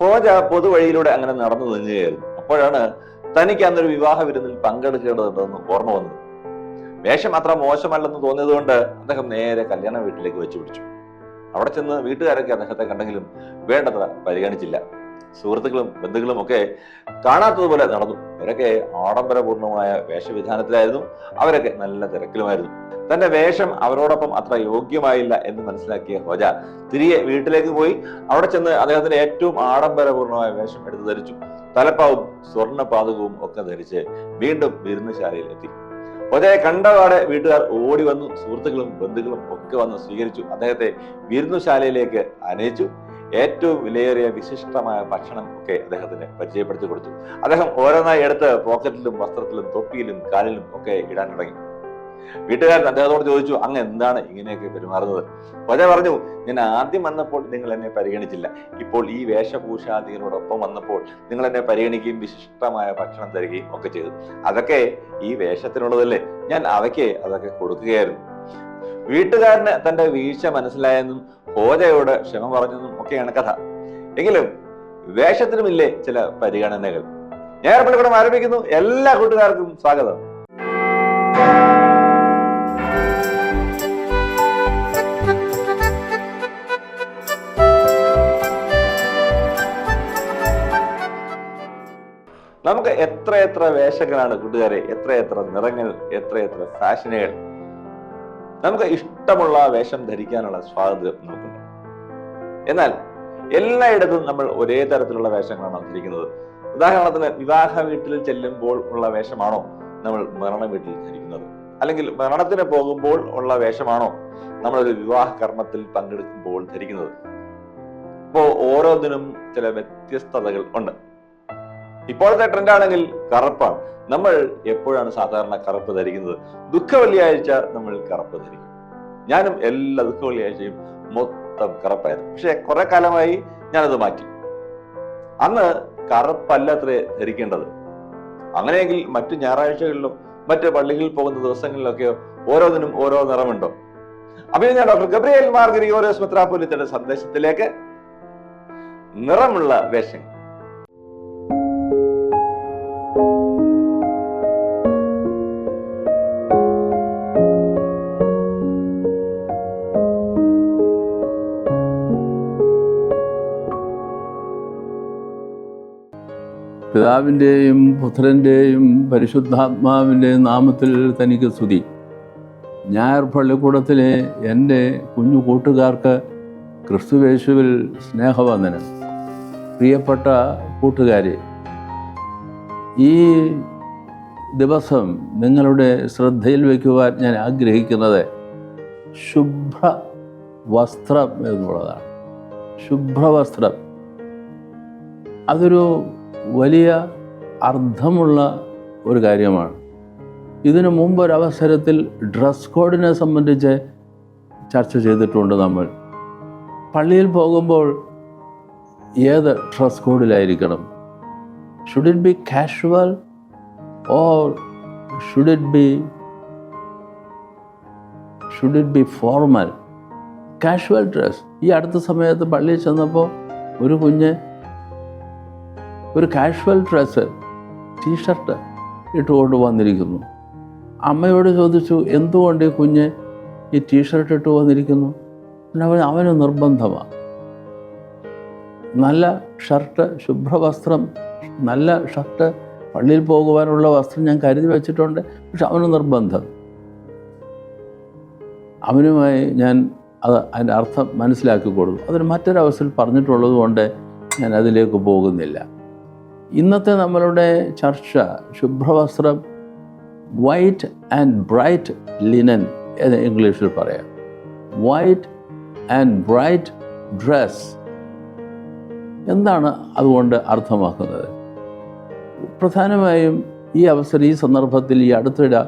Hodja പൊതുവഴിയിലൂടെ അങ്ങനെ നടന്നു നീങ്ങുകയായിരുന്നു. അപ്പോഴാണ് തനിക്ക് അന്നൊരു വിവാഹ വിരുന്നിൽ പങ്കെടുക്കേണ്ടതുണ്ടെന്ന് ഓർമ്മ വന്നത്. വേഷം അത്ര മോശമല്ലെന്ന് തോന്നിയതുകൊണ്ട് അദ്ദേഹം നേരെ കല്യാണ വീട്ടിലേക്ക് വെച്ചു പിടിച്ചു അവിടെ ചെന്ന് വീട്ടുകാരൊക്കെ അദ്ദേഹത്തെ കണ്ടെങ്കിലും വേണ്ടത്ര പരിഗണിച്ചില്ല. സുഹൃത്തുക്കളും ബന്ധുക്കളും ഒക്കെ കാണാത്തതുപോലെ നടന്നു. അവരൊക്കെ ആഡംബരപൂർണമായ വേഷവിധാനത്തിലായിരുന്നു. അവരൊക്കെ നല്ല തിരക്കിലുമായിരുന്നു. തന്റെ വേഷം അവരോടൊപ്പം അത്ര യോഗ്യമായില്ല എന്ന് മനസ്സിലാക്കിയ ഹോജ തിരികെ വീട്ടിലേക്ക് പോയി. അവിടെ ചെന്ന് അദ്ദേഹത്തിന്റെ ഏറ്റവും ആഡംബരപൂർണമായ വേഷം എടുത്തു ധരിച്ചു. തലപ്പാവും സ്വർണ പാതകവും ഒക്കെ ധരിച്ച് വീണ്ടും വിരുന്നുശാലയിൽ എത്തി. ഹോജയെ കണ്ടപാടെ വീട്ടുകാർ ഓടി വന്നു. സുഹൃത്തുക്കളും ബന്ധുക്കളും ഒക്കെ വന്ന് സ്വീകരിച്ചു. അദ്ദേഹത്തെ വിരുന്നുശാലയിലേക്ക് അനയിച്ചു. ഏറ്റവും വിലയേറിയ വിശിഷ്ടമായ ഭക്ഷണം ഒക്കെ അദ്ദേഹത്തിന് പരിചയപ്പെടുത്തി കൊടുത്തു. അദ്ദേഹം ഓരോന്നായി എടുത്ത് പോക്കറ്റിലും വസ്ത്രത്തിലും തൊപ്പിയിലും കാലിലും ഒക്കെ ഇടാൻ തുടങ്ങി. വീട്ടുകാരൻ അദ്ദേഹത്തോട് ചോദിച്ചു അങ്ങ് എന്താണ് ഇങ്ങനെയൊക്കെ പെരുമാറുന്നത്? ഹോജ പറഞ്ഞു ഞാൻ ആദ്യം വന്നപ്പോൾ നിങ്ങൾ എന്നെ പരിഗണിച്ചില്ല. ഇപ്പോൾ ഈ വേഷഭൂഷാദികളോടൊപ്പം വന്നപ്പോൾ നിങ്ങൾ എന്നെ പരിഗണിക്കുകയും വിശിഷ്ടമായ ഭക്ഷണം തരികയും ഒക്കെ ചെയ്തു. അതൊക്കെ ഈ വേഷത്തിനുള്ളതല്ലേ? ഞാൻ അവയ്ക്ക് അതൊക്കെ കൊടുക്കുകയായിരുന്നു. വീട്ടുകാരന് തന്റെ വീഴ്ച മനസ്സിലായെന്നും ഹോജയോട് ക്ഷമ പറഞ്ഞതും ഒക്കെയാണ് കഥ. എങ്കിലും വേഷത്തിനുമില്ലേ ചില പരിഗണനകൾ. ഞാൻ പള്ളിക്കൂടം ആരംഭിക്കുന്നു. എല്ലാ കൂട്ടുകാർക്കും സ്വാഗതം. നമുക്ക് എത്ര എത്ര വേഷങ്ങളാണ് കൂട്ടുകാരെ എത്ര എത്ര നിറങ്ങൾ എത്ര എത്ര ഫാഷനുകൾ. നമുക്ക് ഇഷ്ടമുള്ള വേഷം ധരിക്കാനുള്ള സ്വാതന്ത്ര്യം നമുക്കുണ്ട്. എന്നാൽ എല്ലായിടത്തും നമ്മൾ ഒരേ തരത്തിലുള്ള വേഷങ്ങളാണ് ധരിക്കുന്നത്. ഉദാഹരണത്തിന് വിവാഹ വീട്ടിൽ ചെല്ലുമ്പോൾ ഉള്ള വേഷമാണോ നമ്മൾ മരണ വീട്ടിൽ ധരിക്കുന്നത്? അല്ലെങ്കിൽ മരണത്തിന് പോകുമ്പോൾ ഉള്ള വേഷമാണോ നമ്മളൊരു വിവാഹ കർമ്മത്തിൽ പങ്കെടുക്കുമ്പോൾ ധരിക്കുന്നത്? ഇപ്പോ ഓരോന്നിനും ചില വ്യത്യസ്തതകൾ ഉണ്ട്. ഇപ്പോഴത്തെ ട്രെൻഡാണെങ്കിൽ കറുപ്പാണ്. നമ്മൾ എപ്പോഴാണ് സാധാരണ കറുപ്പ് ധരിക്കുന്നത്? ദുഃഖ വെള്ളിയാഴ്ച നമ്മൾ കറുപ്പ് ധരിക്കും. ഞാനും എല്ലാ ദുഃഖ വെള്ളിയാഴ്ചയും മൊത്തം കറുപ്പായിരുന്നു. പക്ഷെ കുറെ കാലമായി ഞാനത് മാറ്റി. അന്ന് കറുപ്പല്ലത്രേ ധരിക്കേണ്ടത്. അങ്ങനെയെങ്കിൽ മറ്റു ഞായറാഴ്ചകളിലും മറ്റു പള്ളികളിൽ പോകുന്ന ദിവസങ്ങളിലൊക്കെയോ ഓരോന്നിനും ഓരോ നിറമുണ്ടോ? അപ്പൊ ഞാൻ ഡോക്ടർ ഗബ്രിയേൽ മാർഗരി ഓരോ മെത്രാപ്പൊലിത്തയുടെ സന്ദേശത്തിലേക്ക്. നിറമുള്ള വേഷങ്ങൾ. പിതാവിന്റെയും പുത്രന്റെയും പരിശുദ്ധാത്മാവിന്റെയും നാമത്തിൽ തനിക്ക് സ്തുതി. ഞായർ പള്ളിക്കൂടത്തിലെ എന്റെ കുഞ്ഞു കൂട്ടുകാർക്ക് ക്രിസ്തുവേശുവിൽ സ്നേഹവന്ദനം. പ്രിയപ്പെട്ട കൂട്ടുകാരെ ഈ ദിവസം നിങ്ങളുടെ ശ്രദ്ധയിൽ വയ്ക്കുവാൻ ഞാൻ ആഗ്രഹിക്കുന്നത് ശുഭ്ര വസ്ത്രം എന്നുള്ളതാണ്. ശുഭ്രവസ്ത്രം. അതൊരു വലിയ അർത്ഥമുള്ള ഒരു കാര്യമാണ്. ഇതിനു മുമ്പ് ഒരവസരത്തിൽ ഡ്രസ് കോഡിനെ സംബന്ധിച്ച് ചർച്ച ചെയ്തിട്ടുണ്ട് നമ്മൾ. പള്ളിയിൽ പോകുമ്പോൾ ഏത് dress കോഡിലായിരിക്കണം should it be casual or should it be should it be formal casual dress ഈ അടുത്ത സമയത്ത് പള്ളിയിൽ ചെന്നപ്പോൾ ഒരു കുഞ്ഞ് ഒരു കാഷ്വൽ ഡ്രസ്സ് ടീഷർട്ട് ഇട്ടുകൊണ്ട് വന്നിരിക്കുന്നു. അമ്മയോട് ചോദിച്ചു എന്തുകൊണ്ട് ഈ കുഞ്ഞ് ഈ ടീഷർട്ട് ഇട്ട് വന്നിരിക്കുന്നു? അവൻ അവന് നിർബന്ധമാണ് നല്ല ഷർട്ട് ശുഭ്രവസ്ത്രം നല്ല ഷർട്ട് പള്ളിയിൽ പോകുവാനുള്ള വസ്ത്രം ഞാൻ കരുതി വെച്ചിട്ടുണ്ട് പക്ഷെ അവന് നിർബന്ധം. അവനുമായി ഞാൻ അത് അതിന്റെ അർത്ഥം മനസ്സിലാക്കി കൊടുക്കും അതൊരു മറ്റൊരവസരത്തിൽ പറഞ്ഞിട്ടുള്ളത് കൊണ്ട് ഞാൻ അതിലേക്ക് പോകുന്നില്ല. ഇന്നത്തെ നമ്മളുടെ ചർച്ച ശുഭ്രവസ്ത്രം വൈറ്റ് ആൻഡ് ബ്രൈറ്റ് ലിനൻ എന്ന് ഇംഗ്ലീഷിൽ പറയാം. വൈറ്റ് ആൻഡ് ബ്രൈറ്റ് ഡ്രസ് എന്താണ് അതുകൊണ്ട് അർത്ഥമാക്കുന്നത്? പ്രധാനമായും ഈ അവസരം ഈ സന്ദർഭത്തിൽ ഈ അടുത്തിടെ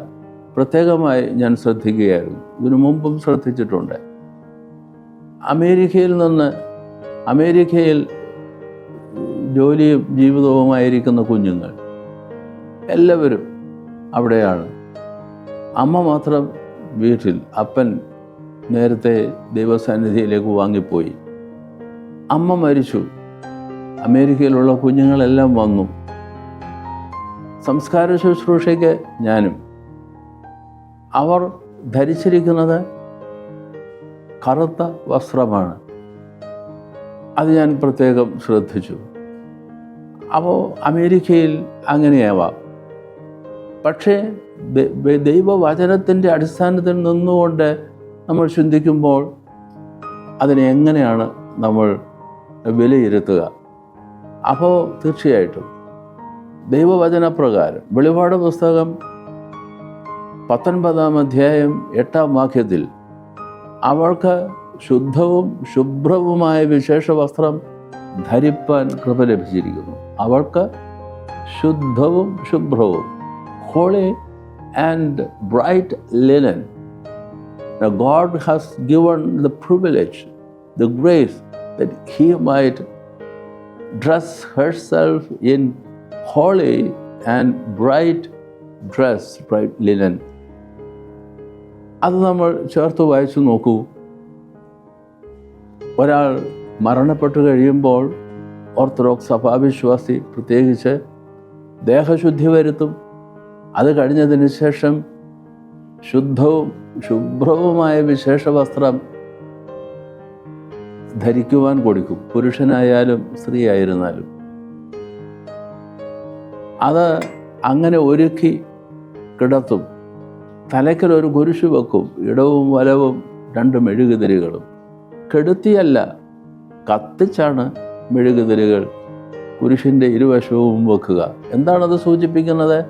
പ്രത്യേകമായി ഞാൻ ശ്രദ്ധിക്കുകയായിരുന്നു. ഇതിനു മുമ്പും ശ്രദ്ധിച്ചിട്ടുണ്ട്. അമേരിക്കയിൽ നിന്ന് അമേരിക്കയിൽ ജോലിയും ജീവിതവുമായിരിക്കുന്ന കുഞ്ഞുങ്ങൾ എല്ലാവരും അവിടെയാണ്. അമ്മ മാത്രം വീട്ടിൽ അപ്പൻ നേരത്തെ ദൈവസന്നിധിയിലേക്ക് വാങ്ങിപ്പോയി. അമ്മ മരിച്ചു. അമേരിക്കയിലുള്ള കുഞ്ഞുങ്ങളെല്ലാം വന്നു. സംസ്കാര ശുശ്രൂഷയ്ക്ക് ഞാനും. അവർ ധരിച്ചിരിക്കുന്നത് കറുത്ത വസ്ത്രമാണ്. അത് ഞാൻ പ്രത്യേകം ശ്രദ്ധിച്ചു. അപ്പോൾ അമേരിക്കയിൽ അങ്ങനെയാവാം. പക്ഷേ ദൈവവചനത്തിന്റെ അടിസ്ഥാനത്തിൽ നിന്നുകൊണ്ട് നമ്മൾ ചിന്തിക്കുമ്പോൾ അതിനെ എങ്ങനെയാണ് നമ്മൾ വിലയിരുത്തുക? അപ്പോൾ തീർച്ചയായിട്ടും ദൈവവചനപ്രകാരം വെളിപാട് പുസ്തകം പത്തൊൻപതാം അധ്യായം എട്ടാം വാക്യത്തിൽ അവൾക്ക് ശുദ്ധവും ശുഭ്രവുമായ വിശേഷ വസ്ത്രം ധരിപ്പാൻ കൃപ ലഭിച്ചിരിക്കുന്നു. അവൾക്ക് ശുദ്ധവും ശുഭ്രവും holy and bright linen God has given the privilege, the grace that he might dress herself in holy and bright dress, bright linen. അത് നമ്മൾ ചേർത്ത് വായിച്ചു നോക്കൂ ഒരാൾ മരണപ്പെട്ടു കഴിയുമ്പോൾ ഓർത്തഡോക്സ് സഭാവിശ്വാസി പ്രത്യേകിച്ച് ദേഹശുദ്ധി വരുത്തും. അത് കഴിഞ്ഞതിന് ശേഷം ശുദ്ധവും ശുഭ്രവുമായ വിശേഷ വസ്ത്രം ധരിക്കുവാൻ കൊടുക്കും. പുരുഷനായാലും സ്ത്രീ ആയിരുന്നാലും അത് അങ്ങനെ ഒരുക്കി കിടത്തും. തലയ്ക്കൽ ഒരു കുരിശു വെക്കും. ഇടവും വലവും രണ്ട് മെഴുകുതിരികളും. കെടുത്തിയല്ല കത്തിച്ചാണ് മെഴുകുതിരികൾ കുരിശിന്റെ ഇരുവശവും വെക്കുക. എന്താണത് സൂചിപ്പിക്കുന്നത്?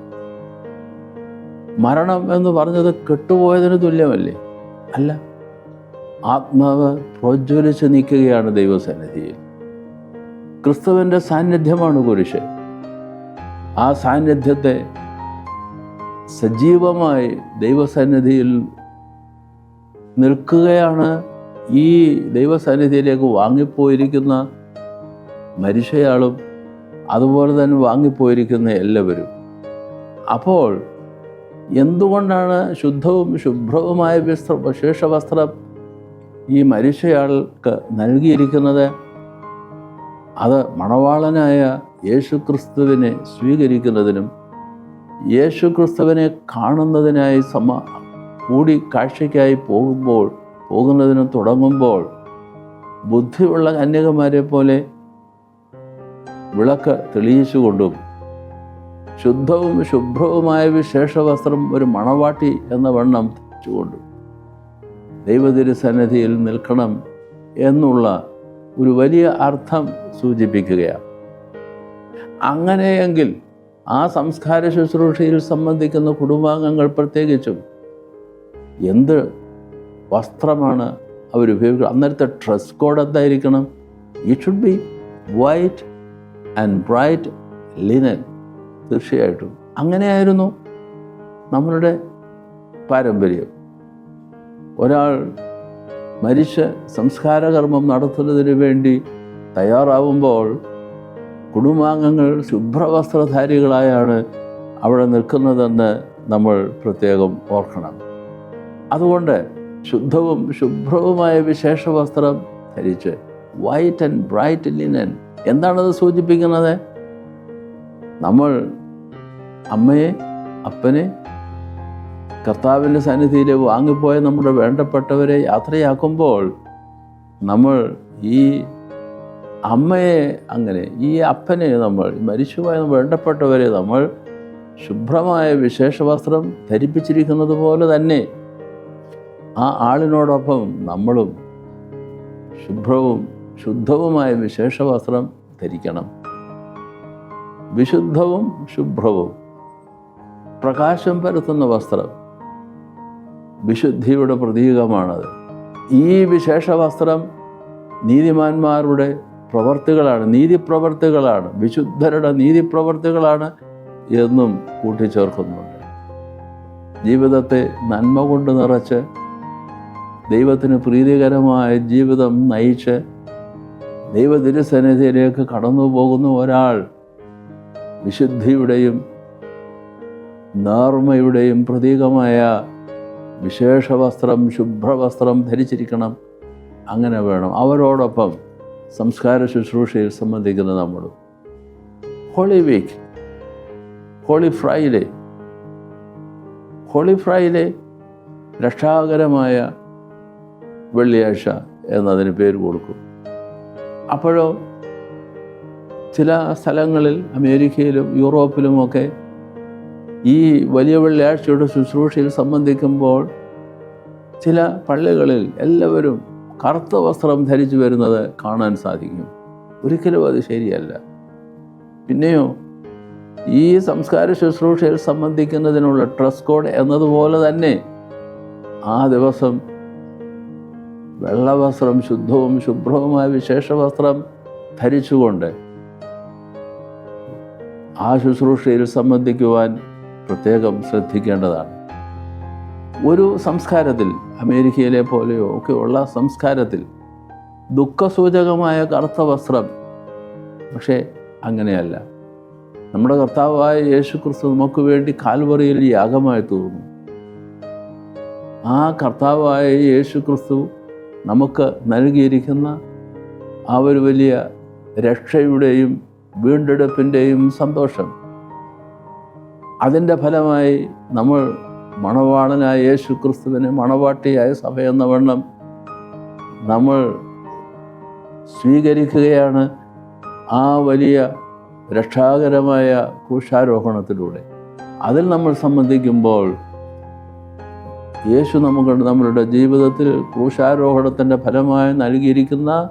മരണം എന്ന് പറഞ്ഞത് കെട്ടുപോയതിന് തുല്യമല്ലേ? അല്ല. ആത്മാവ് പ്രോജ്വലിച്ച് നിൽക്കുകയാണ് ദൈവസന്നിധിയിൽ. ക്രിസ്തുവിന്റെ സാന്നിധ്യമാണ് കുരിശ്. ആ സാന്നിധ്യത്തെ സജീവമായി ദൈവസന്നിധിയിൽ നിൽക്കുകയാണ് ഈ ദൈവസന്നിധിയിലേക്ക് വാങ്ങിപ്പോയിരിക്കുന്ന മരിച്ചയാളും അതുപോലെ തന്നെ വാങ്ങിപ്പോയിരിക്കുന്ന എല്ലാവരും. അപ്പോൾ എന്തുകൊണ്ടാണ് ശുദ്ധവും ശുഭ്രവുമായ വിസ്ത്ര വിശേഷ വസ്ത്രം ഈ മരിച്ചയാൾക്ക് നൽകിയിരിക്കുന്നത്? അത് മണവാളനായ യേശുക്രിസ്തുവിനെ സ്വീകരിക്കുന്നതിനും യേശുക്രിസ്തുവിനെ കാണുന്നതിനായി സമ കൂടി കാഴ്ചയ്ക്കായി പോകുമ്പോൾ പോകുന്നതിന് തുടങ്ങുമ്പോൾ ബുദ്ധിയുള്ള കന്യകമാരെ പോലെ വിളക്ക് തെളിയിച്ചുകൊണ്ടും ശുദ്ധവും ശുഭ്രവുമായ വിശേഷ വസ്ത്രം ഒരു മണവാട്ടി എന്ന വണ്ണം ധരിച്ചുകൊണ്ടും ദൈവതിരുസന്നിധിയിൽ നിൽക്കണം എന്നുള്ള ഒരു വലിയ അർത്ഥം സൂചിപ്പിക്കുകയാണ്. അങ്ങനെയെങ്കിൽ ആ സംസ്കാര ശുശ്രൂഷയിൽ സംബന്ധിക്കുന്ന കുടുംബാംഗങ്ങൾ പ്രത്യേകിച്ചും എന്ത് വസ്ത്രമാണ് അവർ ഉപയോഗിക്കുക? അന്നേരത്തെ ഡ്രസ് കോഡ് എന്തായിരിക്കണം? It should be white and bright linen തീർച്ചയായിട്ടും. അങ്ങനെയായിരുന്നു നമ്മളുടെ പാരമ്പര്യം. ഒരാൾ മരിച്ച സംസ്കാരകർമ്മം നടത്തുന്നതിന് വേണ്ടി തയ്യാറാവുമ്പോൾ കുടുംബാംഗങ്ങൾ ശുഭ്രവസ്ത്രധാരികളായാണ് അവിടെ നിൽക്കുന്നതെന്ന് നമ്മൾ പ്രത്യേകം ഓർക്കണം. അതുകൊണ്ട് ശുദ്ധവും ശുഭ്രവുമായ വിശേഷ വസ്ത്രം ധരിച്ച് വൈറ്റ് ആൻഡ് ബ്രൈറ്റ് ലിനൻ എന്താണത് സൂചിപ്പിക്കുന്നത്? നമ്മൾ അമ്മയെ അപ്പനെ കർത്താവിന്റെ സന്നിധിയിൽ വാങ്ങിപ്പോയ നമ്മുടെ വേണ്ടപ്പെട്ടവരെ യാത്രയാക്കുമ്പോൾ നമ്മൾ ഈ അമ്മയെ അങ്ങനെ ഈ അപ്പനെ നമ്മൾ മരിച്ചുപോയ വേണ്ടപ്പെട്ടവരെ നമ്മൾ ശുഭ്രമായ വിശേഷ വസ്ത്രം ധരിപ്പിച്ചിരിക്കുന്നത് പോലെ തന്നെ ആ ആളിനോടൊപ്പം നമ്മളും ശുഭ്രവും ശുദ്ധവുമായ വിശേഷവസ്ത്രം ധരിക്കണം. വിശുദ്ധവും ശുഭ്രവും. പ്രകാശം പരത്തുന്ന വസ്ത്രം. വിശുദ്ധിയുടെ പ്രതീകമാണത്. ഈ വിശേഷ വസ്ത്രം നീതിമാന്മാരുടെ പ്രവർത്തികളാണ് നീതിപ്രവർത്തികളാണ് വിശുദ്ധരുടെ നീതിപ്രവർത്തികളാണ് എന്നും കൂട്ടിച്ചേർക്കുന്നുണ്ട്. ജീവിതത്തെ നന്മ കൊണ്ട് നിറച്ച് ദൈവത്തിന് പ്രീതികരമായ ജീവിതം നയിച്ച് ദൈവതിരുസന്നിധിയിലേക്ക് കടന്നു പോകുന്ന ഒരാൾ വിശുദ്ധിയുടെയും നേർമ്മയുടെയും പ്രതീകമായ വിശേഷ വസ്ത്രം ശുഭ്രവസ്ത്രം ധരിച്ചിരിക്കണം. അങ്ങനെ വേണം. അവരോടൊപ്പം സംസ്കാര ശുശ്രൂഷയിൽ സംബന്ധിക്കുന്ന നമ്മൾ Holy Week Holy Friday Holy Friday രക്ഷാകരമായ വെള്ളിയാഴ്ച എന്നതിന് പേര് കൊടുക്കും. അപ്പോഴോ ചില സ്ഥലങ്ങളിൽ അമേരിക്കയിലും യൂറോപ്പിലുമൊക്കെ ഈ വലിയ വെള്ളിയാഴ്ചയുടെ ശുശ്രൂഷയിൽ സംബന്ധിക്കുമ്പോൾ ചില പള്ളികളിൽ എല്ലാവരും കറുത്ത വസ്ത്രം ധരിച്ചു വരുന്നത് കാണാൻ സാധിക്കും. ഒരിക്കലും അത് ശരിയല്ല. പിന്നെയോ ഈ സംസ്കാര ശുശ്രൂഷയിൽ സംബന്ധിക്കുന്നതിനുള്ള ഡ്രസ് കോഡ് എന്നതുപോലെ തന്നെ ആ ദിവസം വെള്ളവസ്ത്രം ശുദ്ധവും ശുഭ്രവുമായ വിശേഷ വസ്ത്രം ധരിച്ചുകൊണ്ട് ആ ശുശ്രൂഷയിൽ സംബന്ധിക്കുവാൻ പ്രത്യേകം ശ്രദ്ധിക്കേണ്ടതാണ്. ഒരു സംസ്കാരത്തിൽ അമേരിക്കയിലെ പോലെയോ ഒക്കെ ഉള്ള സംസ്കാരത്തിൽ ദുഃഖസൂചകമായ കറുത്ത വസ്ത്രം പക്ഷേ അങ്ങനെയല്ല. നമ്മുടെ കർത്താവായ യേശു ക്രിസ്തു നമുക്ക് വേണ്ടി കാൽവറിയിൽ യാഗമായി തീർന്നു. ആ കർത്താവായ യേശു ക്രിസ്തു നമുക്ക് നൽകിയിരിക്കുന്ന ആ ഒരു വലിയ രക്ഷയുടെയും വീണ്ടെടുപ്പിന്റെയും സന്തോഷം. അതിന്റെ ഫലമായി നമ്മൾ മണവാളനായ യേശു ക്രിസ്തുവിനെ മണവാട്ടിയായ സഭ എന്ന വണ്ണം നമ്മൾ സ്വീകരിക്കുകയാണ് ആ വലിയ രക്ഷാകരമായ കൂഷാരോഹണത്തിലൂടെ അതിൽ നമ്മൾ സംബന്ധിക്കുമ്പോൾ യേശു നമുക്ക് നമ്മളുടെ ജീവിതത്തിൽ ക്രൂശാരോഹണത്തിന്റെ ഫലമായി നൽകിയിരിക്കുന്ന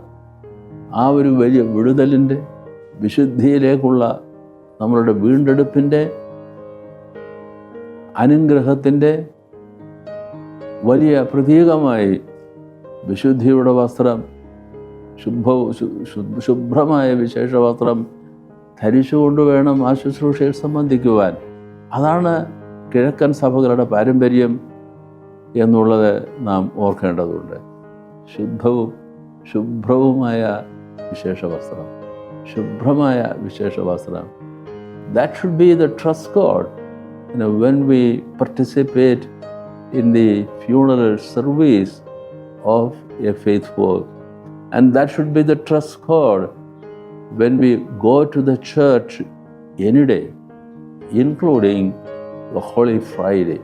ആ ഒരു വലിയ വിടുതലിന്റെ വിശുദ്ധിയിലേക്കുള്ള നമ്മളുടെ വീണ്ടെടുപ്പിന്റെ അനുഗ്രഹത്തിന്റെ വലിയ പ്രതീകമായി വിശുദ്ധിയുടെ വസ്ത്രം ശുഭ ശുഭ്രമായ വിശേഷ വസ്ത്രം ധരിച്ചുകൊണ്ട് വേണം ആ ശുശ്രൂഷയിൽ സംബന്ധിക്കുവാൻ. അതാണ് കിഴക്കൻ സഭകളുടെ പാരമ്പര്യം. എന്നുള്ളത് നാം ഓർക്കേണ്ടതുണ്ട് ശുദ്ധവും ശുഭ്രവുമായ വിശേഷ വസ്ത്രം ശുഭ്രമായ വിശേഷ വസ്ത്രം that should be the trust God when we participate in the funeral service of a faithful. And that should be the trust code when we go to the church any day, including the Holy Friday.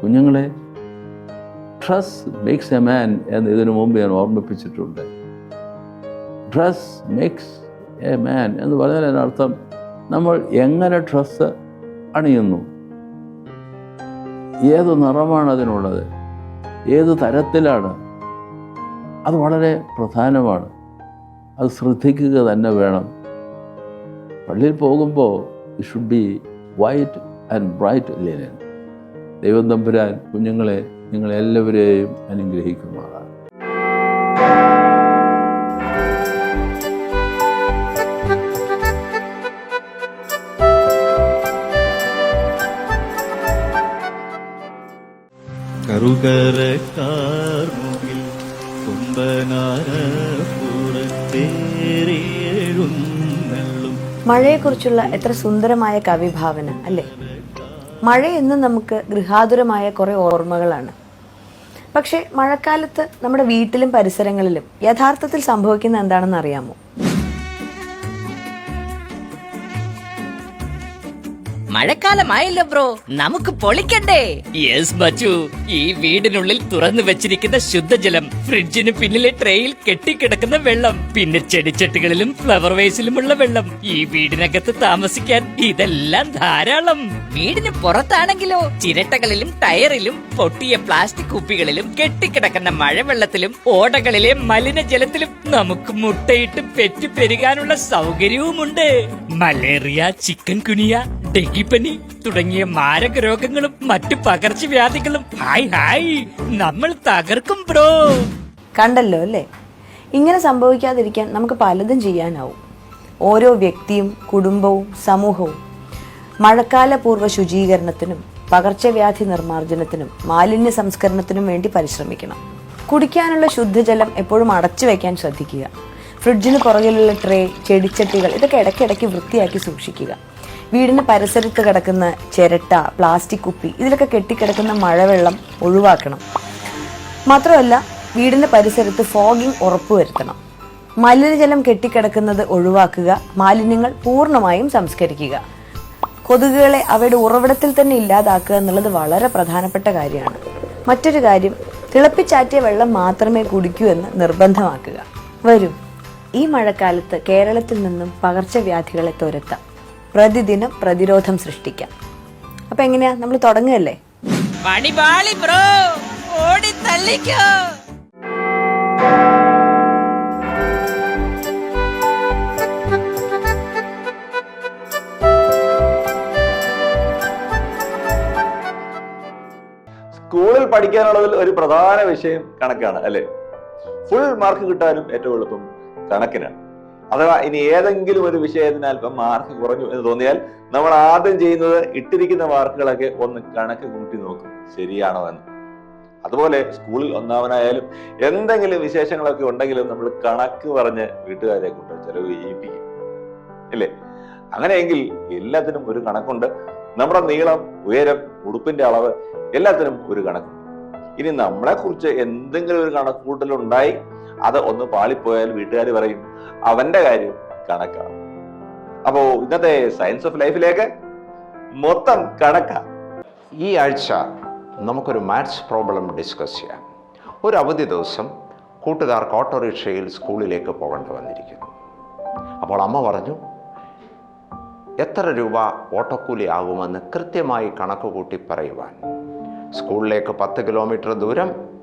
കുഞ്ഞുങ്ങളെ trust makes a man എന്ന് ഇതിനു മുമ്പ് ഞാൻ ഓർമ്മിപ്പിച്ചിട്ടുണ്ട്. Dress makes a man എന്ന് പറഞ്ഞാൽ അതിനർത്ഥം നമ്മൾ എങ്ങനെ ഡ്രസ്സ് അണിയുന്നു. ഏത് നിറമാണ് അതിനുള്ളത്? ഏത് തരത്തിലാണ്? അത് വളരെ പ്രധാനമാണ്. അത് ശ്രദ്ധിക്കുക തന്നെ വേണം. പള്ളിയിൽ പോകുമ്പോൾ it should be white and bright linen ദൈവം തമ്പുരാൻ കുഞ്ഞുങ്ങളെ നിങ്ങളെല്ലാവരെയും അനുഗ്രഹിക്കുമാറാണ് കറുകരക്കാർമുകിൽ മഴയെക്കുറിച്ചുള്ള എത്ര സുന്ദരമായ കവിഭാവന അല്ലേ? മഴ നമുക്ക് ഗൃഹാതുരമായ കുറേ ഓർമ്മകളാണ്. പക്ഷേ മഴക്കാലത്ത് നമ്മുടെ വീട്ടിലും പരിസരങ്ങളിലും യഥാർത്ഥത്തിൽ സംഭവിക്കുന്ന എന്താണെന്ന് അറിയാമോ? മഴക്കാലമായല്ലോ ബ്രോ. നമുക്ക് പൊളിക്കണ്ടേ. യെസ് ബച്ചു. ഈ വീടിനുള്ളിൽ തുറന്നു വെച്ചിരിക്കുന്ന ശുദ്ധജലം ഫ്രിഡ്ജിന് പിന്നിലെ ട്രേയിൽ കെട്ടിക്കിടക്കുന്ന വെള്ളം പിന്നെ ചെടിച്ചട്ടികളിലും ഫ്ലവർ വേസിലുമുള്ള വെള്ളം. ഈ വീടിനകത്ത് താമസിക്കാൻ ഇതെല്ലാം ധാരാളം. വീടിന് പുറത്താണെങ്കിലോ? ചിരട്ടകളിലും ടയറിലും പൊട്ടിയ പ്ലാസ്റ്റിക് കുപ്പികളിലും കെട്ടിക്കിടക്കുന്ന മഴവെള്ളത്തിലും ഓടകളിലെ മലിനജലത്തിലും നമുക്ക് മുട്ടയിട്ട് പെറ്റു പെരുകാനുള്ള സൗകര്യവുമുണ്ട്. മലേറിയ ചിക്കൻ കുനിയ ഡെങ്കിപ്പനി തുടങ്ങിയ മാരക രോഗങ്ങളും മറ്റു പകർച്ചവ്യാധികളും ഹായ് ഹായ്. നമ്മൾ തകർക്കും ബ്രോ. കണ്ടല്ലോ അല്ലേ? ഇങ്ങനെ സംഭവിക്കാതിരിക്കാൻ നമുക്ക് പലതും ചെയ്യാനാവും. ഓരോ വ്യക്തിയും കുടുംബവും സമൂഹവും മഴക്കാലപൂർവ ശുചീകരണത്തിനും പകർച്ചവ്യാധി നിർമ്മാർജനത്തിനും മാലിന്യ സംസ്കരണത്തിനും വേണ്ടി പരിശ്രമിക്കണം. കുടിക്കാനുള്ള ശുദ്ധജലം എപ്പോഴും അടച്ചു വയ്ക്കാൻ ശ്രദ്ധിക്കുക. ഫ്രിഡ്ജിന് പുറകിലുള്ള ട്രേ ചെടിച്ചട്ടികൾ ഇതൊക്കെ ഇടയ്ക്കിടയ്ക്ക് വൃത്തിയാക്കി സൂക്ഷിക്കുക. വീടിന് പരിസരത്ത് കിടക്കുന്ന ചിരട്ട പ്ലാസ്റ്റിക് കുപ്പി ഇതിലൊക്കെ കെട്ടിക്കിടക്കുന്ന മഴവെള്ളം ഒഴിവാക്കണം. മാത്രമല്ല വീടിന്റെ പരിസരത്ത് ഫോഗിംഗ് ഉറപ്പുവരുത്തണം മലിനജലം കെട്ടിക്കിടക്കുന്നത് ഒഴിവാക്കുക മാലിന്യങ്ങൾ പൂർണമായും സംസ്കരിക്കുക. കൊതുകുകളെ അവയുടെ ഉറവിടത്തിൽ തന്നെ ഇല്ലാതാക്കുക എന്നുള്ളത് വളരെ പ്രധാനപ്പെട്ട കാര്യമാണ്. മറ്റൊരു കാര്യം തിളപ്പിച്ചാറ്റിയ വെള്ളം മാത്രമേ കുടിക്കൂ എന്ന് നിർബന്ധമാക്കുക. വരും ഈ മഴക്കാലത്ത് കേരളത്തിൽ നിന്നും പകർച്ചവ്യാധികളെ തുരത്താം. പ്രതിദിനം പ്രതിരോധം സൃഷ്ടിക്കാം. അപ്പൊ എങ്ങനെയാ? നമ്മൾ തുടങ്ങുകയല്ലേ? സ്കൂളിൽ പഠിക്കാനുള്ളതിൽ ഒരു പ്രധാന വിഷയം കണക്കാണ് അല്ലെ? ഫുൾ മാർക്ക് കിട്ടാനും ഏറ്റവും എളുപ്പം കണക്കിനാണ്. അഥവാ ഇനി ഏതെങ്കിലും ഒരു വിഷയത്തിന് അല്പം മാർക്ക് കുറഞ്ഞു എന്ന് തോന്നിയാൽ നമ്മൾ ആദ്യം ചെയ്യുന്നത് ഇട്ടിരിക്കുന്ന മാർക്കുകളൊക്കെ ഒന്ന് കണക്ക് കൂട്ടി നോക്കും ശരിയാണോ എന്ന്. അതുപോലെ സ്കൂളിൽ ഒന്നാമനായാലും എന്തെങ്കിലും വിശേഷങ്ങളൊക്കെ ഉണ്ടെങ്കിലും നമ്മൾ കണക്ക് പറഞ്ഞ് വീട്ടുകാരെ കൊണ്ട് ചെലവ് ചെയ്യിപ്പിക്കും. ഇല്ലേ അങ്ങനെയെങ്കിൽ എല്ലാത്തിനും ഒരു കണക്കുണ്ട്. നമ്മുടെ നീളം ഉയരം ഉടുപ്പിന്റെ അളവ് എല്ലാത്തിനും ഒരു കണക്കുണ്ട്. ഇനി നമ്മളെ കുറിച്ച് എന്തെങ്കിലും ഒരു കണക്കൂട്ടൽ ഉണ്ടായി അത് ഒന്ന് പാളിപ്പോയാൽ വീട്ടുകാർ പറയും അവന്റെ കാര്യം കണക്കാണ് അപ്പോ ഇന്നത്തെ സയൻസ് ഓഫ് ലൈഫിലേക്ക് മൊത്തം കണക്കാണ് ഈ ആഴ്ച നമുക്കൊരു മാത്സ് പ്രോബ്ലം ഡിസ്കസ് ചെയ്യാം. ഒരു അവധി ദിവസം കൂട്ടുകാർക്ക് ഓട്ടോറിക്ഷയിൽ സ്കൂളിലേക്ക് പോകേണ്ടി വന്നിരിക്കുന്നു. അപ്പോൾ അമ്മ പറഞ്ഞു എത്ര രൂപ ഓട്ടോക്കൂലി ആകുമെന്ന് കൃത്യമായി കണക്ക് കൂട്ടി പറയുവാൻ. സ്കൂളിലേക്ക് പത്ത് കിലോമീറ്റർ ദൂരം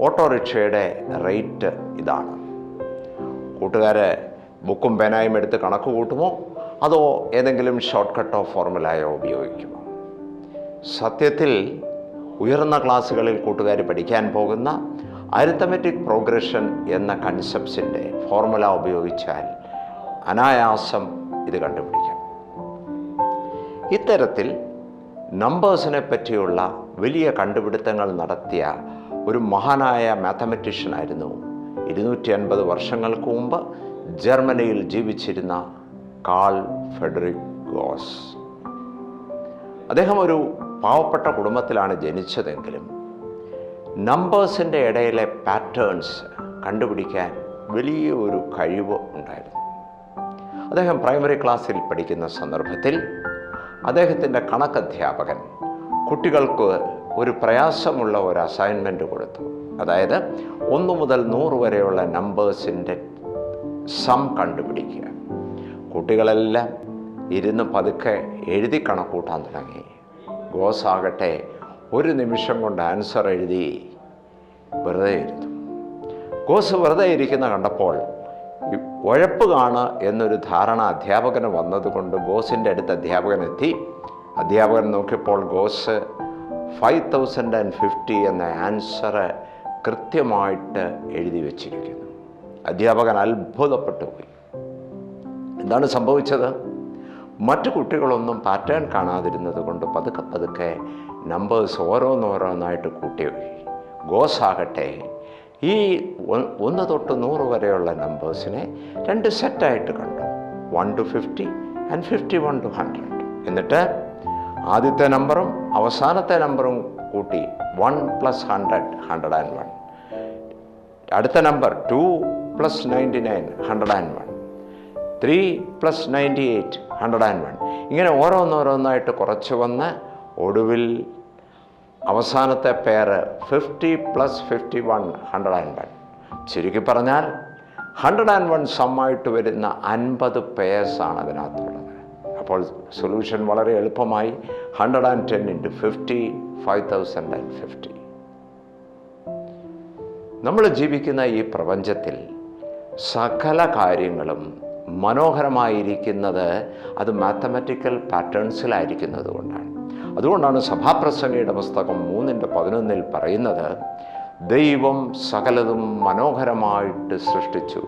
ഓട്ടോറിക്ഷയുടെ റേറ്റ് ഇതാണ്. കൂട്ടുകാരെ ബുക്കും പേനായും എടുത്ത് കണക്ക് കൂട്ടുമോ? അതോ ഏതെങ്കിലും ഷോർട്ട് കട്ടോ ഫോർമുലയോ ഉപയോഗിക്കുമോ? സത്യത്തിൽ ഉയർന്ന ക്ലാസ്സുകളിൽ കൂട്ടുകാർ പഠിക്കാൻ പോകുന്ന അരിത്തമെറ്റിക് പ്രോഗ്രഷൻ എന്ന കൺസെപ്റ്റ്സിന്റെ ഫോർമുല ഉപയോഗിച്ചാൽ അനായാസം ഇത് കണ്ടുപിടിക്കാം. ഇത്തരത്തിൽ നമ്പേഴ്സിനെ പറ്റിയുള്ള വലിയ കണ്ടുപിടുത്തങ്ങൾ നടത്തിയ ഒരു മഹാനായ മാത്തമെറ്റീഷ്യനായിരുന്നു ഇരുന്നൂറ്റി അൻപത് വർഷങ്ങൾക്ക് മുമ്പ് ജർമ്മനിയിൽ ജീവിച്ചിരുന്ന കാൾ ഫെഡറിക് ഗോസ്. അദ്ദേഹം ഒരു പാവപ്പെട്ട കുടുംബത്തിലാണ് ജനിച്ചതെങ്കിലും നമ്പേഴ്സിന്റെ ഇടയിലെ പാറ്റേൺസ് കണ്ടുപിടിക്കാൻ വലിയ ഒരു കഴിവ് ഉണ്ടായിരുന്നു. അദ്ദേഹം പ്രൈമറി ക്ലാസ്സിൽ പഠിക്കുന്ന സന്ദർഭത്തിൽ അദ്ദേഹത്തിന്റെ കണക്കധ്യാപകൻ കുട്ടികൾക്ക് ഒരു പ്രയാസമുള്ള ഒരു അസൈൻമെന്റ് കൊടുത്തു. അതായത് ഒന്ന് മുതൽ നൂറ് വരെയുള്ള നമ്പേഴ്സിന്റെ സം കണ്ടുപിടിക്കുക. കുട്ടികളെല്ലാം ഇരുന്ന് പതുക്കെ എഴുതി കണക്കൂട്ടാൻ തുടങ്ങി. ഗോസ് ആകട്ടെ ഒരു നിമിഷം കൊണ്ട് ആൻസർ എഴുതി. വെറുതെ ഇരുന്നു. ഗോസ് വെറുതെ ഇരിക്കുന്ന കണ്ടപ്പോൾ ഈ ഉഴപ്പ് കാണ് എന്നൊരു ധാരണ അധ്യാപകന് വന്നതുകൊണ്ട് ഗോസിന്റെ അടുത്ത് അധ്യാപകനെത്തി അധ്യാപകൻ നോക്കിയപ്പോൾ goes five thousand and fifty എന്ന ആൻസറ് കൃത്യമായിട്ട് എഴുതി വച്ചിരിക്കുന്നു. അധ്യാപകൻ അത്ഭുതപ്പെട്ടു പോയി എന്താണ് സംഭവിച്ചത്? മറ്റു കുട്ടികളൊന്നും പാറ്റേൺ കാണാതിരുന്നത് കൊണ്ട് പതുക്കെ പതുക്കെ നമ്പേഴ്സ് ഓരോന്നോരോന്നായിട്ട് കൂട്ടി ഗോസ് ആകട്ടെ ഈ ഒന്ന് തൊട്ട് നൂറ് വരെയുള്ള നമ്പേഴ്സിനെ രണ്ട് സെറ്റായിട്ട് കണ്ടു. One two fifty and fifty one two hundred എന്നിട്ട് ആദ്യത്തെ നമ്പറും അവസാനത്തെ നമ്പറും കൂട്ടി one plus hundred hundred and one അടുത്ത number two plus ninety nine hundred and one three plus ninety eight hundred and one ഇങ്ങനെ ഓരോന്നോരോന്നായിട്ട് കുറച്ച് വന്ന് ഒടുവിൽ അവസാനത്തെ പേര് fifty plus fifty one hundred and one ചുരുക്കി പറഞ്ഞാൽ ഹൺഡ്രഡ് ആൻഡ് വൺ സമ്മായിട്ട് വരുന്ന അൻപത് പേഴ്സാണ് അതിനകത്തുള്ളത്. അപ്പോൾ സൊല്യൂഷൻ വളരെ എളുപ്പമായി. Hundred and ten into fifty five thousand and fifty നമ്മൾ ജീവിക്കുന്ന ഈ പ്രപഞ്ചത്തിൽ സകല കാര്യങ്ങളും മനോഹരമായിരിക്കുന്നത് അത് മാത്തമാറ്റിക്കൽ പാറ്റേൺസിലായിരിക്കുന്നത് കൊണ്ടാണ്. അതുകൊണ്ടാണ് സഭാപ്രസംഗയുടെ പുസ്തകം മൂന്നിന്റെ പതിനൊന്നിൽ പറയുന്നത് ദൈവം സകലതും മനോഹരമായിട്ട് സൃഷ്ടിച്ചു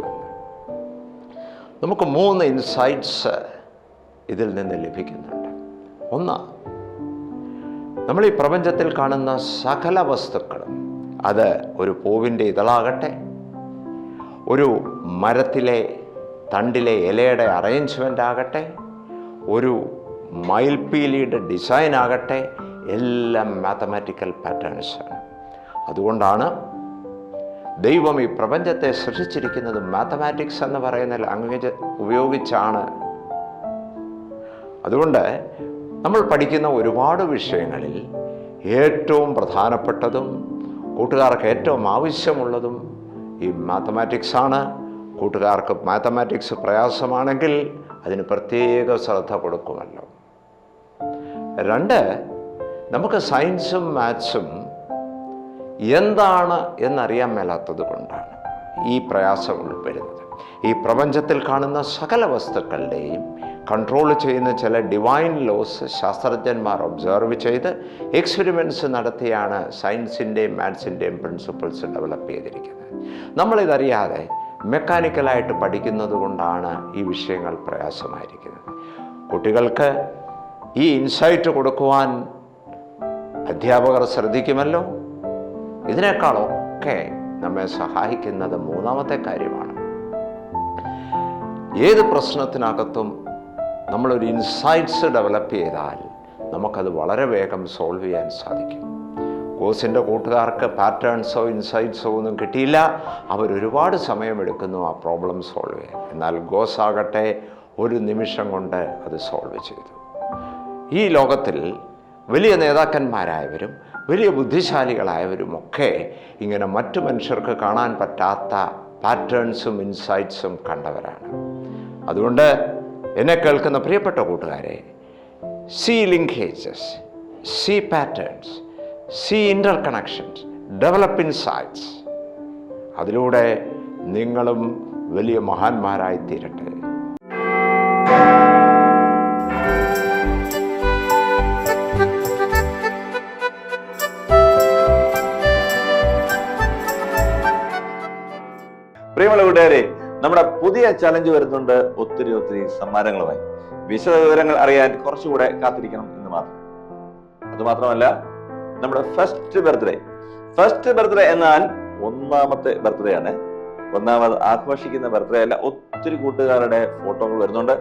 നമുക്ക് മൂന്ന് ഇൻസൈറ്റ്സ് ഇതിൽ നിന്ന് ലഭിക്കുന്നുണ്ട്. ഒന്ന് നമ്മൾ ഈ പ്രപഞ്ചത്തിൽ കാണുന്ന സകല വസ്തുക്കളും അത് ഒരു പൂവിന്റെ ഇതളാകട്ടെ. ഒരു മരത്തിലെ തണ്ടിലെ ഇലയുടെ അറേഞ്ച്മെന്റ് ആകട്ടെ. ഒരു മയിൽപ്പീലിയുടെ ഡിസൈൻ ആകട്ടെ. എല്ലാം മാത്തമാറ്റിക്കൽ പാറ്റേൺസാണ് അതുകൊണ്ടാണ് ദൈവം ഈ പ്രപഞ്ചത്തെ സൃഷ്ടിച്ചിരിക്കുന്നത് മാത്തമാറ്റിക്സ് എന്ന് പറയുന്ന ലാംഗ്വേജ് ഉപയോഗിച്ചാണ് അതുകൊണ്ട് നമ്മൾ പഠിക്കുന്ന ഒരുപാട് വിഷയങ്ങളിൽ ഏറ്റവും പ്രധാനപ്പെട്ടതും കൂട്ടുകാർക്ക് ഏറ്റവും ആവശ്യമുള്ളതും ഈ മാത്തമാറ്റിക്സ് ആണ്. കൂട്ടുകാർക്ക് മാത്തമാറ്റിക്സ് പ്രയാസമാണെങ്കിൽ അതിന് പ്രത്യേക ശ്രദ്ധ കൊടുക്കുമല്ലോ. രണ്ട് നമുക്ക് സയൻസും മാത്സും എന്താണ് എന്നറിയാൻ മേലാത്തത് കൊണ്ടാണ് ഈ പ്രയാസം ഉൾപ്പെടുന്നത്. ഈ പ്രപഞ്ചത്തിൽ കാണുന്ന സകല വസ്തുക്കളുടെയും കൺട്രോൾ ചെയ്യുന്ന ചില ഡിവൈൻ ലോസ് ശാസ്ത്രജ്ഞന്മാർ ഒബ്സർവ് ചെയ്ത് എക്സ്പെരിമെന്റ്സ് നടത്തിയാണ് സയൻസിന്റെയും മാത്സിന്റെയും പ്രിൻസിപ്പിൾസ് ഡെവലപ്പ് ചെയ്തിരിക്കുന്നത്. നമ്മളിതറിയാതെ മെക്കാനിക്കലായിട്ട് പഠിക്കുന്നത് കൊണ്ടാണ് ഈ വിഷയങ്ങൾ പ്രയാസമായിരിക്കുന്നത്. കുട്ടികൾക്ക് ഈ ഇൻസൈറ്റ് കൊടുക്കുവാൻ അധ്യാപകർ ശ്രദ്ധിക്കുമല്ലോ? ഇതിനേക്കാളൊക്കെ നമ്മെ സഹായിക്കുന്നത് മൂന്നാമത്തെ കാര്യമാണ്. ഏത് പ്രശ്നത്തിനകത്തും നമ്മളൊരു ഇൻസൈറ്റ്സ് ഡെവലപ്പ് ചെയ്താൽ നമുക്കത് വളരെ വേഗം സോൾവ് ചെയ്യാൻ സാധിക്കും. കോഴ്സിന്റെ കൂട്ടുകാർക്ക് പാറ്റേൺസോ ഇൻസൈറ്റ്സോ ഒന്നും കിട്ടിയില്ല. അവരൊരുപാട് സമയമെടുക്കുന്നു ആ പ്രോബ്ലം സോൾവ് ചെയ്യാൻ. എന്നാൽ ഗോസ് ആകട്ടെ ഒരു നിമിഷം കൊണ്ട് അത് സോൾവ് ചെയ്തു. ഈ ലോകത്തിൽ വലിയ നേതാക്കന്മാരായവരും വലിയ ബുദ്ധിശാലികളായവരും ഒക്കെ ഇങ്ങനെ മറ്റു മനുഷ്യർക്ക് കാണാൻ പറ്റാത്ത പാറ്റേൺസും ഇൻസൈറ്റ്സും കണ്ടവരാണ്. അതുകൊണ്ട് എന്നെ കേൾക്കുന്ന പ്രിയപ്പെട്ട കൂട്ടുകാരെ see linkages see patterns see interconnections develop insights അതിലൂടെ നിങ്ങളും വലിയ മഹാന്മാരായി തീരട്ടെ. പ്രിയമുള്ള കൂട്ടുകാരെ നമ്മുടെ പുതിയ ചലഞ്ച് വരുന്നുണ്ട്. ഒത്തിരി ഒത്തിരി സമ്മാനങ്ങളുമായി. വിശദ വിവരങ്ങൾ അറിയാൻ കുറച്ചുകൂടെ കാത്തിരിക്കണം എന്ന് മാത്രം. അതുമാത്രമല്ല നമ്മുടെ ഫസ്റ്റ് ബർത്ത്ഡേ ഫസ്റ്റ് ബർത്ത്ഡേ എന്നാൽ ഒന്നാമത്തെ ബർത്ത്ഡേ ആണ്. ഒന്നാമത് ആഘോഷിക്കുന്ന ബർത്ത്ഡേ അല്ല ഒത്തിരി കൂട്ടുകാരുടെ ഫോട്ടോകൾ വരുന്നുണ്ട്.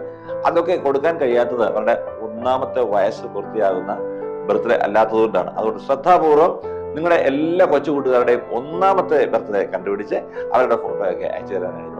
അതൊക്കെ കൊടുക്കാൻ കഴിയാത്തത് അവരുടെ ഒന്നാമത്തെ വയസ്സ് പൂർത്തിയാകുന്ന ബർത്ത്ഡേ അല്ലാത്തതുകൊണ്ടാണ്. അതുകൊണ്ട് ശ്രദ്ധാപൂർവം നിങ്ങളുടെ എല്ലാ കൊച്ചു കൂട്ടുകാരുടെയും ഒന്നാമത്തെ ബർത്ത്ഡേ കണ്ടുപിടിച്ച് അവരുടെ ഫോട്ടോയൊക്കെ അയച്ചു തരാനായി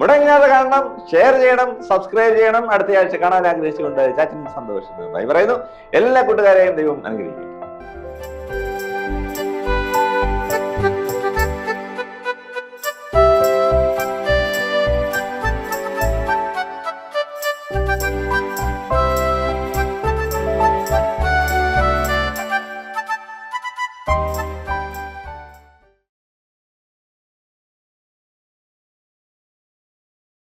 മുടങ്ങാതെ കാണണം ഷെയർ ചെയ്യണം സബ്സ്ക്രൈബ് ചെയ്യണം. അടുത്ത ആഴ്ച കാണാൻ ആഗ്രഹിച്ചുകൊണ്ട് ചാറ്റിൻ സന്തോഷം ബൈ പറയുന്നു. എല്ലാ കൂട്ടുകാരെയും ദൈവം അനുഗ്രഹിക്കും